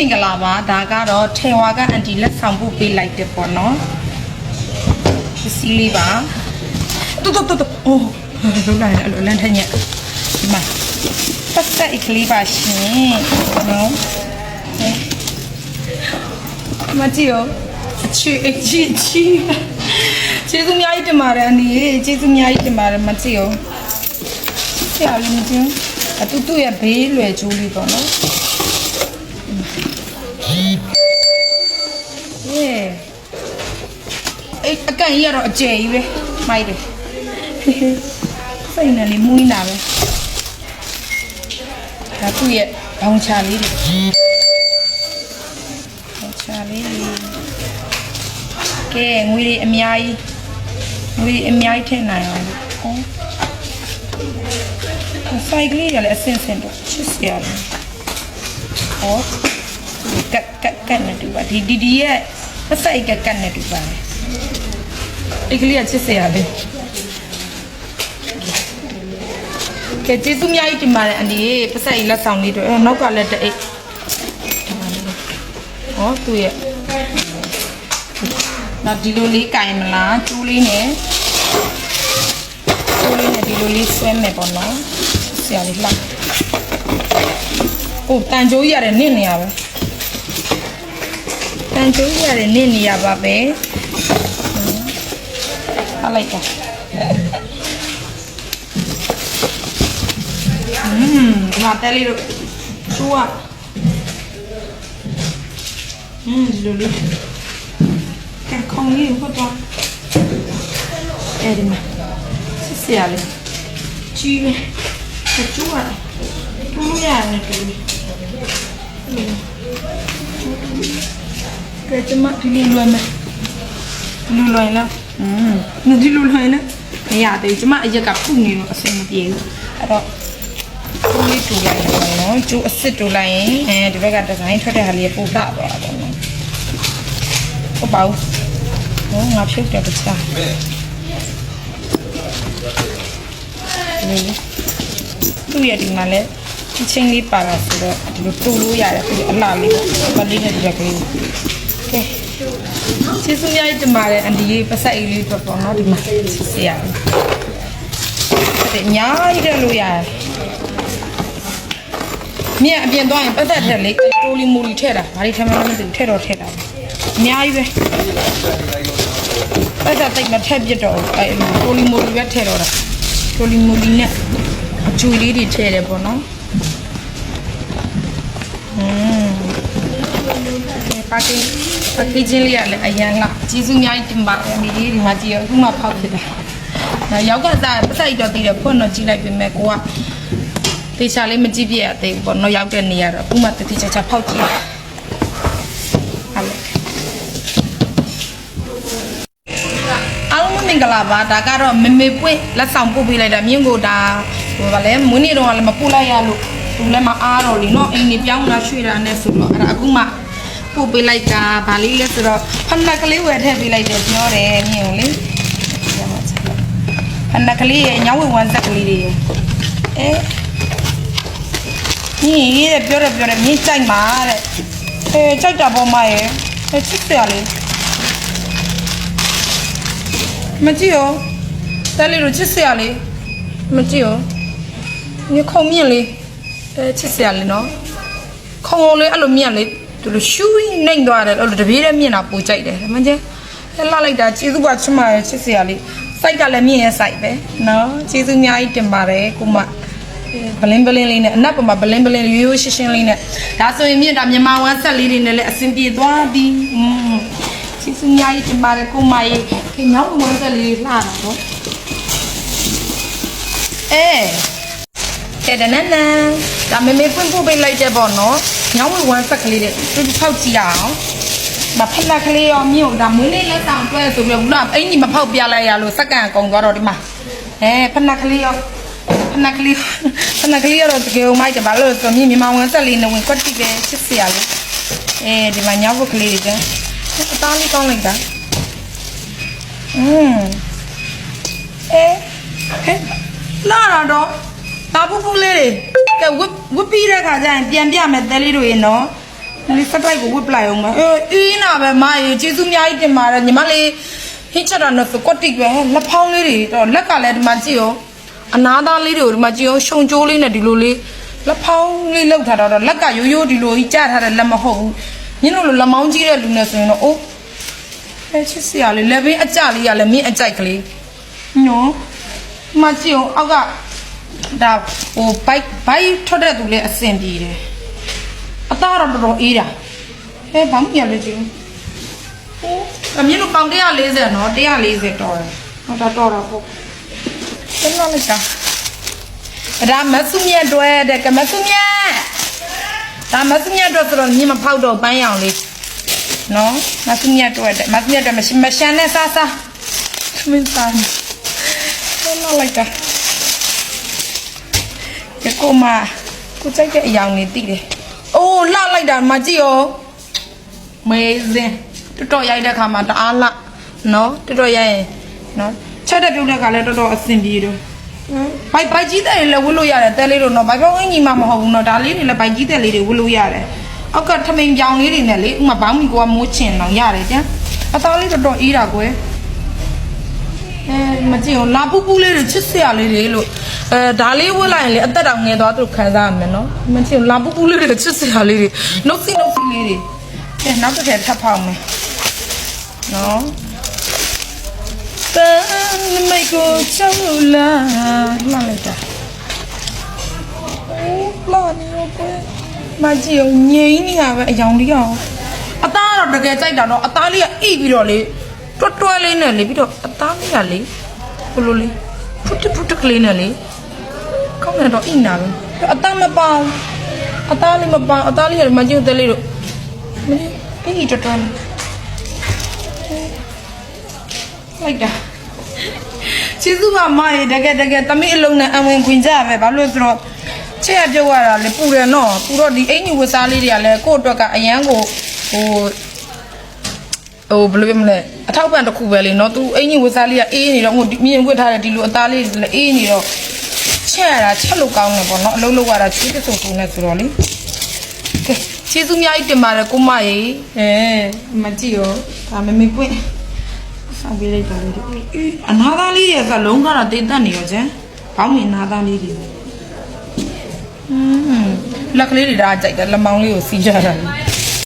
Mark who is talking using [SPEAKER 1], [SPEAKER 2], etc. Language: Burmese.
[SPEAKER 1] မင်္ဂလာပါဒါကတော့ထေဝါကအန်တီလက်ဆောင်ပို့ပေးလိုက်တယ်ပေါ့နော်ပစ္စည်းလေးပါတူတူတူတူအိုးလုံးလိုက်အဲ့လိုလမ်းထက်ညက်ဒီမှာပတ်သက်အကလေးပါရှင်နော်မကြည့်ရောအချီအချီချီကျေးဇူးအများကြီးတင်ပါတယ်အန်ဒီကျေးဇူးအများကြီးတင်ပါတယ်မကြည့်ရောဆရာလေးမကြည့်အတူတူရဲ့ဘေးလွယ်ကျိုးလေးပေါ့နော် 耶！哎，အကန်ကြီးကတော့အကျယ်ကြီးပဲမိုက်တယ်ဟေးဟေးစိတ်နဲ့လေးမွေးနာပဲဒါသူ့ရဲ့ဘောင်ချလေးတွေဘောင်ချလေးတွေကဲငွေလေးအများကြီးငွေလေးအများကြီးထည့်နိုင်အောင်ဟောဆိုင်ကလေးရလည်းအစင်စင်တော့ချစ်စရာလေဟော ကက်ကက်ကက်နဲ့တူပါဒီဒီဒီရဲ့အစိုက်ကက်ကက်နဲ့တူပါတယ်ဒီကလေးကချစ်စရာပဲကဲကျေးဇူးအများကြီးတင်ပါတယ်အန်ဒီရေပတ်ဆက်ကြီးလက်ဆောင်လေးတို့အဲနောက်ကလည်းတအိတ်ဟောသူ့ရဲ့နောက်ဒီလိုလေးကင်မလားကျိုးလေးနဲ့ကျိုးလေးနဲ့ဒီလိုလေးဆွဲမယ်ပေါ့နော်ဆရာလေးလှမ်းဟိုတန်ကြိုးကြီးရတယ်နင့်နေရပဲတ န်ကျိုးရတယ်နင့်နေရပါပဲဟာလိုက်တာอืมဒီမှာတဲလေးတို့ကျိုးอ่ะอืมဒီလိုလေးကဲခေါင်းလေးဟုတ်တော့အဲဒီမှာစစ်စရာလေးကြီးလေကျိုးอ่ะကျိုးလို့ရတယ်တူလေး ကဲကျမဒီလိုလွယ်မယ်ဒီလိုလွယ်လားอืมဒီလိုလွယ်နေမရသေးဘူးကျမအရက်ကပုနေတော့အဆင်မပြေဘူးအဲ့တော့ကျိုးလေးတူလိုက်ရအောင်နော်ကျိုးအစ်စ်တူလိုက်ရင်အဲဒီဘက်ကဒီဇိုင်းထွက်တဲ့ဟာလေးပို့တာသွားပါတော့ဟုတ်ပါဘူးဟောငါဖြုတ်တယ်တခြားလေးသူ့ရဲ့ဒီမှာလဲဒီချင်းလေးပါတာဆိုတော့ဒီလိုတူလို့ရတယ်ဒီအလှလေးပေါ့လေးနဲ့ဒီဘက်ကလေး ကဲကျေးဇူးများတင်ပါတယ်အန်ဒီရေးပတ်ဆက်အေးလေးတော့ပေါ့နော်ဒီမှာဆရာတဲ့ညာကြီးတယ်လို့ရတယ်မြင်အပြင်သွားရင်ပတ်သက်ထက်လေတိုလီမူလီထည့်တာဘာလို့ထည့်မှန်းမသိဘူးထည့်တော့ထည့်တာအများကြီးပဲပတ်သက်တိတ်မထည့်ပြတော့အဲတိုလီမူလီပဲထည့်တော့တာတိုလီမူလီနဲ့အချွေလေးတွေထည့်တယ်ပေါ့နော် ပါကင်းပါကင်းချင်းလေးရလည်းအရန်လားကျေးဇူးအများကြီးတင်ပါတယ်မိလေးဒီမှာကြည့်ရအခုမှဖောက်ဖြစ်တာ။ရောက်ကစားပစိုက်တော့တည်တယ်ဖွင့်တော့ကြည့်လိုက်ပြင်မဲ့ကိုကတေချာလေးမကြည့်ပြရသေးဘူးပေါ့နော်ရောက်တဲ့နေရတော့အခုမှတတိချာချာဖောက်ကြည့်ရ။ဟာလေအားလုံးမင်္ဂလာပါဒါကတော့မေမေပွင့်လက်ဆောင်ပို့ပေးလိုက်တာမြင့်ကိုဒါဟိုဗာလဲမွေးနေ့တော့လည်းမပို့လိုက်ရလို့သူလည်းမအားတော့လीเนาะအိမ်နေပြောင်းလာရွှေ့တာနဲ့ဆိုတော့အဲ့ဒါအခုမှ ပို့ပေးလိုက်တာဗာလေးလဲဆိုတော့ဖနက်ကလေးဝယ်ထည့်ပေးလိုက်တယ်ပြောတယ်မြင်လေဖနက်ကလေးရဲ့ညောင်းဝင်ဝမ်းဆက်ကလေးတွေရဲ့အဲညီရဲ့ပြောတယ်ပြောတယ်မြင်းကြိုက်မှာတဲ့အဲကြိုက်တာပေါ့မရဲ့အဲချစ်တယ်လေမကြည့်ရောတဲလေးတို့ချစ်စရာလေးမကြည့်ရောညခုံမြင့်လေးအဲချစ်စရာလေးနော်ခုံခုံလေးအဲ့လိုမြင့်လေး သူလိုရှူးပြီးနှိမ့်သွားတယ်အဲ့လိုတပြေးနဲ့မြင့်တာပိုကြိုက်တယ်မင်းကျဲလှလိုက်တာကျေးဇူးပါချစ်မရဲ့ချစ်စရာလေးစိုက်ကလည်းမြင့်ရဲ့စိုက်ပဲနော်ကျေးဇူးအများကြီးတင်ပါတယ်ကိုမဘလင်းဘလင်းလေးနဲ့အနက်ပေါ်မှာဘလင်းဘလင်းရိုးရိုးရှင်းရှင်းလေးနဲ့ဒါဆိုရင်မြင့်တာမြန်မာဝမ်းဆက်လေးတွေနဲ့လည်းအဆင်ပြေသွားပြီอืมကျေးဇူးအများကြီးတင်ပါတယ်ကိုမရဲ့ခင်ဗျားဝမ်းဆက်လေးလှတာတော့အဲ တဲ့တနန်းနန်းဒါမေမေပွင့်ပို့ပေးလိုက်တဲ့ပေါ့နော်ညောင်းဝဝမ်းဆက်ကလေးတဲ့သူဖောက်ကြည့်ရအောင်မဖက်လက်ကလေးရောမြင့်ဒါမွေးလေးလက်ဆောင်တွဲဆိုပြီးတော့ခုနအင်ကြီးမဖောက်ပြလိုက်ရလို့စက္ကန့်အကုန်သွားတော့ဒီမှာအဲဖက်လက်ကလေးရောဖက်လက်ကလေးဖက်လက်ကလေးရောတကယ်မိုက်တယ်ဘာလို့လဲဆိုတော့မြင့်မြန်မာဝမ်းဆက်လေးနဲ့ဝင်ကွက်တိပဲချစ်စရာလေးအဲဒီမှာညောင်းဝက်ကလေးတွေကအသားလေးကောင်းလိုက်တာอืมအဲဟဲ့လာတော့ တာပူပူလေးတွေကဲဝစ်ဝစ်ပြီးတဲ့ခါကျရင်ပြန်ပြမယ်တဲလေးတို့ရေနော်ဟလေးစတိုက်ကိုဝစ်ပလိုက်အောင်မယ်အေးအင်းနာပဲမရေကျေးဇူးအများကြီးတင်ပါတယ်ညီမလေးဟိချက်တာနော်ဆိုကွက်တိပဲလက်ဖောင်းလေးတွေတော့လက်ကလည်းဒီမှာကြည့်ရောအနာသားလေးတွေကိုဒီမှာကြည့်ရောရှုံကြိုးလေးနဲ့ဒီလိုလေးလက်ဖောင်းလေးလောက်ထားတော့လက်ကရိုးရိုးဒီလိုကြီးကြားထားတဲ့လက်မဟုတ်ဘူးညတို့လိုလက်မောင်းကြီးတဲ့လူနဲ့ဆိုရင်တော့အိုးအဲချစ်စရာလေးလက်ဘင်းအကြလေးရလဲမင်းအကြိုက်ကလေးနော်မကြည့်ရောအောက်က ဒါဟိုဘိုက်ဘိုက်ထွက်တဲ့သူလေးအဆင်ပြေတယ်အသားတော့တော်တော်အေးတာဟဲဘာမှမရလို့ကြည့်ဟိုအမြင်တို့ပေါင်140နော်140တော်တယ်ဟောဒါတော်တာပေါ့ဘယ်လိုလဲတာဒါမဆုမြတ်တွဲတဲ့ကမဆုမြတ်ဒါမဆုမြတ်တော့ဆိုတော့မြင်မဖောက်တော့ပန်းရောင်လေးနော်မဆုမြတ်တွဲတဲ့မဆုမြတ်တွဲမရှမရှန်နဲ့စားစားမင်းစားဘယ်လိုလဲတာ ကကိုမကိုကြိုက်တဲ့အယောင်လေးတိတယ်။အိုးလှလိုက်တာမကြည့်ရော။မေးစင်တော်တော်ရိုက်တဲ့ခါမှာတအားလှနော်တော်တော်ရိုက်ရင်နော်ချက်တဲ့ပြုတ်တဲ့ခါလဲတော်တော်အဆင်ပြေတော့ဘိုက်ဘိုက်ကြီးတဲ့လေးလည်းဝတ်လို့ရတယ်တဲလေးတို့နော်ဘိုက်ပေါင်းအင်ကြီးမှမဟုတ်ဘူးနော်ဒါလေးတွေလည်းဘိုက်ကြီးတဲ့လေးတွေဝတ်လို့ရတယ်။အောက်ကထမိန်ပြောင်လေးတွေနဲ့လေဥမာဘောင်းမီကိုကမိုးချင်တော့ရတယ်ကျန်။အသားလေးတော်တော်အေးတာကွယ်။အဲမကြည့်အောင်လာပူပူလေးတွေချစ်စရာလေးတွေလို့ အဲဒါလေးဝတ်လိုက်ရင်လေအသက်တောင်ငယ်သွားသူခံစားရမယ်နော်မကြည့်အောင်လာပူပူလေးတွေချစ်စရာလေးတွေနှုတ်စီနှုတ်စီလေးတွေကဲနောက်တစ်ထပ်ထပ်ဖောက်မယ်နော်တန်မိတ်ကိုချောင်းလာမှန်လိုက်တာလာနေရောကွယ်မကြည့်အောင်ငြိမ်းနေရပဲအယောင်လေးအောင်အသားတော့တကယ်ကြိုက်တာတော့အသားလေးကအိပြီးတော့လေတွတ်တွဲလေးနဲ့လေပြီးတော့အသားလေးကလေဘလိုလေဖုတ်ဖုတ်ကလေးနဲ့လေ ကောင်းတယ်တော့အိနာပဲအသားမပေါအောင်အသားလေးမပေါအောင်အသားလေးကမကြည့်တဲ့လေးတို့မင်းအိတွတ်တွဲလိုက်တာကျေးဇူးပါမရေတကယ်တကယ်တမိအလုံးနဲ့အဝင်ခွင်ကြရပဲဘာလို့လဲဆိုတော့ချက်ရပြုတ်ရတာလေပူတယ်နော်ပူတော့ဒီအင်ကြီးဝတ်စားလေးတွေကလည်းကိုယ့်အတွက်ကအရန်ကိုဟိုဟိုဘယ်လိုပြောမလဲအထောက်ပံ့တစ်ခုပဲလေနော်သူအင်ကြီးဝတ်စားလေးကအေးနေတော့ဟိုဒီမြင်ဝတ်ထားတဲ့ဒီလိုအသားလေးတွေလည်းအေးနေတော့ ချက်ရတာချက်လို့ကောင်းတယ်ပေါ့နော်အလုံးလုံးရတာချွေးတဆူဆူနဲ့ဆိုတော့လေကဲကျေးဇူးအများကြီးတင်ပါတယ်ကိုမရေအဲမကြည့်ရောဒါမမေပွင့်ဆောင်ပေးလိုက်ပါလေဒီအေးအနာသားလေးတွေကလုံးကတော့တိတ်တက်နေရောကျန်ဘောင်းမင်းအနာသားလေးတွေอืมလက်ကလေးတွေဒါကြိုက်တယ်လက်မောင်းလေးကိုစီးကြတာ